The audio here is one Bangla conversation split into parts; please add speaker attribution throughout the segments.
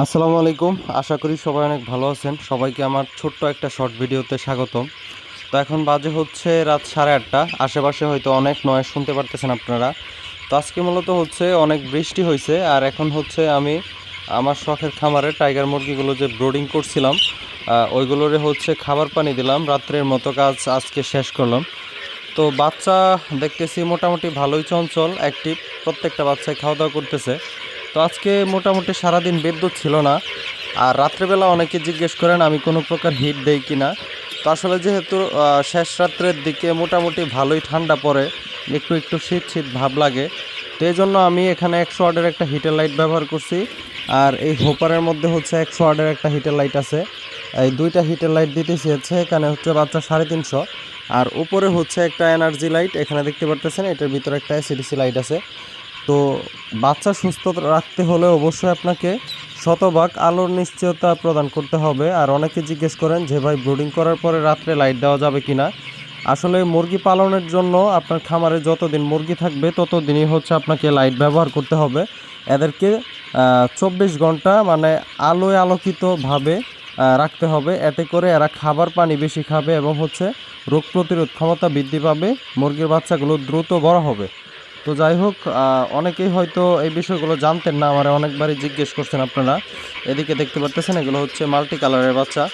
Speaker 1: আসসালামু আলাইকুম। আশা করি সবাই অনেক ভালো আছেন। সবাইকে আমার ছোট্ট একটা শর্ট ভিডিওতে স্বাগতম। তো এখন বাজে হচ্ছে রাত সাড়ে আটটা। আশেপাশে হয়তো অনেক নয় শুনতে পারতেছেন আপনারা। তো আজকে মূলত হচ্ছে অনেক বৃষ্টি হয়েছে আর এখন হচ্ছে আমি আমার শখের খামারে টাইগার মুরগিগুলো যে ব্রোডিং করছিলাম ওইগুলোরে হচ্ছে খাবার পানি দিলাম। রাত্রের মতো কাজ আজকে শেষ করলাম। তো বাচ্চা দেখতেছি মোটামুটি ভালোই চঞ্চল অ্যাক্টিভ প্রত্যেকটা বাচ্চায় খাওয়া দাওয়া করতেছে। তো আজকে মোটামুটি সারাদিন বিদ্যুৎ ছিল না। আর রাত্রেবেলা অনেকে জিজ্ঞেস করেন, আমি কোনো প্রকার হিট দেই কি না তো আসলে যেহেতু শেষ রাত্রের দিকে মোটামুটি ভালোই ঠান্ডা পড়ে, একটু একটু শীত শীত ভাব লাগে, তো এই জন্য আমি এখানে একশো ওয়াটের একটা হিটার লাইট ব্যবহার করছি। আর এই হোপারের মধ্যে হচ্ছে একশো ওয়ার্ডের একটা হিটার লাইট আছে। এই দুইটা হিটার লাইট দিতেছি হচ্ছে, এখানে হচ্ছে বাচ্চা সাড়ে তিনশো। আর উপরে হচ্ছে একটা এনার্জি লাইট এখানে দেখতে পারতেছেন, এটার ভিতরে একটা এসিডিসি লাইট আছে। তো বাচ্চা সুস্থ রাখতে হলে অবশ্যই আপনাকে শতভাগ আলোর নিশ্চয়তা প্রদান করতে হবে। আর অনেকে জিজ্ঞেস করেন যে, ভাই, ব্রুডিং করার পরে রাত্রে লাইট দেওয়া যাবে কি না আসলে মুরগি পালনের জন্য আপনার খামারে যতদিন মুরগি থাকবে, ততদিনই হচ্ছে আপনাকে লাইট ব্যবহার করতে হবে। এদেরকে চব্বিশ ঘণ্টা মানে আলোয় আলোকিতভাবে রাখতে হবে। এতে করে এরা খাবার পানি বেশি খাবে এবং হচ্ছে রোগ প্রতিরোধ ক্ষমতা বৃদ্ধি পাবে। মুরগির বাচ্চাগুলো দ্রুত বড় হবে। তো যাই হোক অনেকেই হয়তো এই বিষয়গুলো জানতেন না, আমার অনেকবারই জিজ্ঞেস করছেন আপনারা। এদিকে দেখতে পারতেছেন, এগুলো হচ্ছে মাল্টি কালারের বাচ্চা।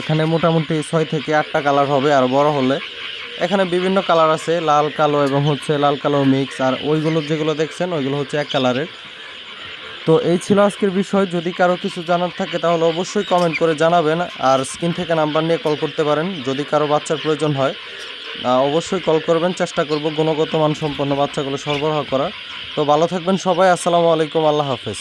Speaker 1: এখানে মোটামুটি ছয় থেকে আটটা কালার হবে, আর বড় হলে। এখানে বিভিন্ন কালার আছে, লাল, কালো এবং হচ্ছে লাল, কালো মিক্স। আর ওইগুলো যেগুলো দেখছেন, ওইগুলো হচ্ছে এক কালারের। তো এই ছিল আজকের বিষয়। যদি কারও কিছু জানার থাকে, তাহলে অবশ্যই কমেন্ট করে জানাবেন। আর স্ক্রিন থেকে নাম্বার নিয়ে কল করতে পারেন, যদি কারও বাচ্চার প্রয়োজন হয়। অবশ্যই কল করবেন, চেষ্টা করব গুণগত মানসম্পন্ন বাচ্চাগুলো সরবরাহ করার। তো ভালো থাকবেন সবাই, আসসালামু আলাইকুম, আল্লাহ হাফেজ।